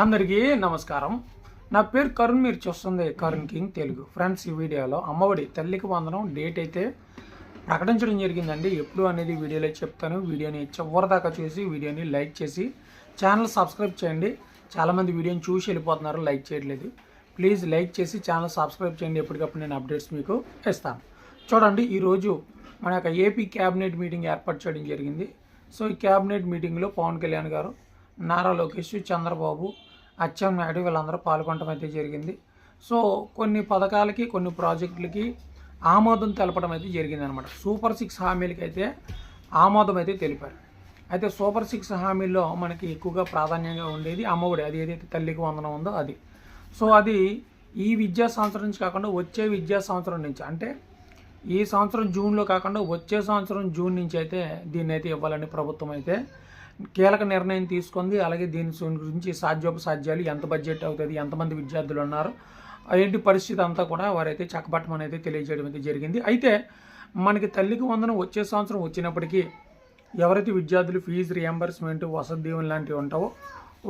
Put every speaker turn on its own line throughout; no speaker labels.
అందరికీ నమస్కారం. నా పేరు కరుణ్ మీరు చూస్తుంది కరుణ్ కింగ్ తెలుగు. ఫ్రెండ్స్ ఈ వీడియోలో అమ్మఒడి తల్లికి వందనం డేట్ అయితే ప్రకటించడం జరిగిందండి. ఎప్పుడు అనేది వీడియోలో చెప్తాను. వీడియోని చివరిదాకా చూసి వీడియోని లైక్ చేసి ఛానల్ సబ్స్క్రైబ్ చేయండి. చాలామంది వీడియోని చూసి వెళ్ళిపోతున్నారు లైక్ చేయట్లేదు. ప్లీజ్ లైక్ చేసి ఛానల్ సబ్స్క్రైబ్ చేయండి. ఎప్పటికప్పుడు నేను అప్డేట్స్ మీకు ఇస్తాను. చూడండి ఈరోజు మన యొక్క ఏపీ క్యాబినెట్ మీటింగ్ ఏర్పాటు చేయడం జరిగింది. సో ఈ క్యాబినెట్ మీటింగ్లో పవన్ కళ్యాణ్ గారు నారా లోకేష్ చంద్రబాబు నాయుడు వీళ్ళందరూ పాల్గొనడం అయితే జరిగింది. సో కొన్ని పథకాలకి కొన్ని ప్రాజెక్టులకి ఆమోదం తెలపడం అయితే జరిగింది అనమాట సూపర్ సిక్స్ హామీలకి అయితే ఆమోదం అయితే తెలిపారు. అయితే సూపర్ సిక్స్ హామీల్లో మనకి ఎక్కువగా ప్రాధాన్యంగా ఉండేది అమ్మఒడి. అది ఏదైతే తల్లికి వందనం ఉందో అది. సో అది ఈ విద్యా సంవత్సరం నుంచి కాకుండా వచ్చే విద్యా సంవత్సరం నుంచి అంటే ఈ సంవత్సరం జూన్లో కాకుండా వచ్చే సంవత్సరం జూన్ నుంచి అయితే దీన్ని అయితే ఇవ్వాలని ప్రభుత్వం అయితే కీలక నిర్ణయం తీసుకుంది. అలాగే దీని గురించి సాధ్యోపసాధ్యాలు ఎంత బడ్జెట్ అవుతుంది ఎంతమంది విద్యార్థులు ఉన్నారు ఏంటి పరిస్థితి అంతా కూడా వారైతే చక్కబట్టమని అయితే తెలియజేయడం అయితే జరిగింది. అయితే మనకి తల్లికి వందనం వచ్చే సంవత్సరం వచ్చినప్పటికీ ఎవరైతే విద్యార్థులు ఫీజు రియంబర్స్మెంట్ వసతి దీవెన లాంటివి ఉంటావో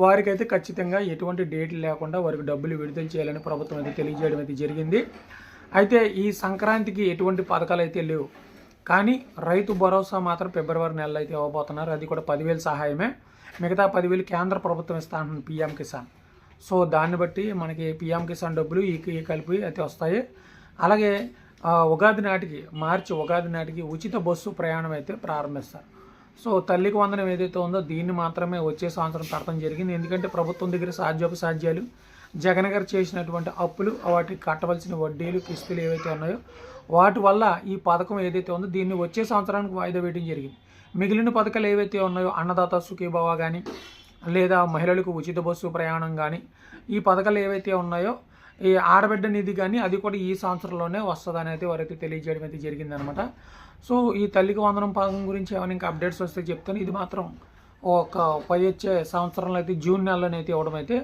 వారికైతే ఖచ్చితంగా ఎటువంటి డేట్ లేకుండా వారికి డబ్బులు విడుదల చేయాలని ప్రభుత్వం అయితే తెలియజేయడం అయితే జరిగింది. అయితే ఈ సంక్రాంతికి ఎటువంటి పథకాలు అయితే లేవు. కానీ రైతు భరోసా మాత్రం ఫిబ్రవరి నెలలో అయితే ఇవ్వబోతున్నారు. అది కూడా పదివేలు సహాయమే. మిగతా పదివేలు కేంద్ర ప్రభుత్వం ఇస్తా అంటుంది పీఎం కిసాన్. సో దాన్ని బట్టి మనకి పీఎం కిసాన్ డబ్బులు ఈ కలిపి అయితే వస్తాయి. అలాగే ఉగాది నాటికి మార్చి ఉగాది నాటికి ఉచిత బస్సు ప్రయాణం అయితే ప్రారంభిస్తారు. సో తల్లికి వందనం ఏదైతే ఉందో దీన్ని మాత్రమే వచ్చే సంవత్సరం పెడతాం జరిగింది. ఎందుకంటే ప్రభుత్వం దగ్గర సాధ్యోపసాధ్యాలు జగన్ గారు చేసినటువంటి అప్పులు వాటికి కట్టవలసిన వడ్డీలు కిస్తులు ఏవైతే ఉన్నాయో వాటి వల్ల ఈ పథకం ఏదైతే ఉందో దీన్ని వచ్చే సంవత్సరానికి వాయిదా వేయడం జరిగింది. మిగిలిన పథకాలు ఏవైతే ఉన్నాయో అన్నదాత సుఖీభావ కానీ లేదా మహిళలకు ఉచిత బస్సు ప్రయాణం కానీ ఈ పథకాలు ఏవైతే ఉన్నాయో ఈ ఆడబిడ్డ నిధి కానీ అది కూడా ఈ సంవత్సరంలోనే వస్తుందని అయితే వారైతే తెలియజేయడం అయితే జరిగిందనమాట. సో ఈ తల్లికి వందనం పథకం గురించి ఏమైనా ఇంకా అప్డేట్స్ వస్తే చెప్తాను. ఇది మాత్రం ఒక పై వచ్చే సంవత్సరంలో అయితే జూన్ నెలలోనైతే ఇవ్వడం అయితే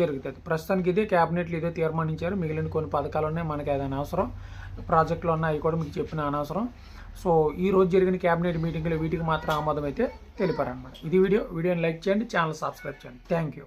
జరుగుతుంది. ప్రస్తుతానికి ఇదే క్యాబినెట్లు ఇదే తీర్మానించారు. మిగిలిన కొన్ని పథకాలు ఉన్నాయి. మనకి ఏదైనా అవసరం. ప్రాజెక్టులు ఉన్నాయి. అవి కూడా మీకు చెప్పిన అనవసరం. సో ఈ రోజు జరిగిన క్యాబినెట్ మీటింగ్లో వీటికి మాత్రం ఆమోదం అయితే తెలిపారనమాట ఇది వీడియో. వీడియోని లైక్ చేయండి. ఛానల్ సబ్స్క్రైబ్ చేయండి. Thank you.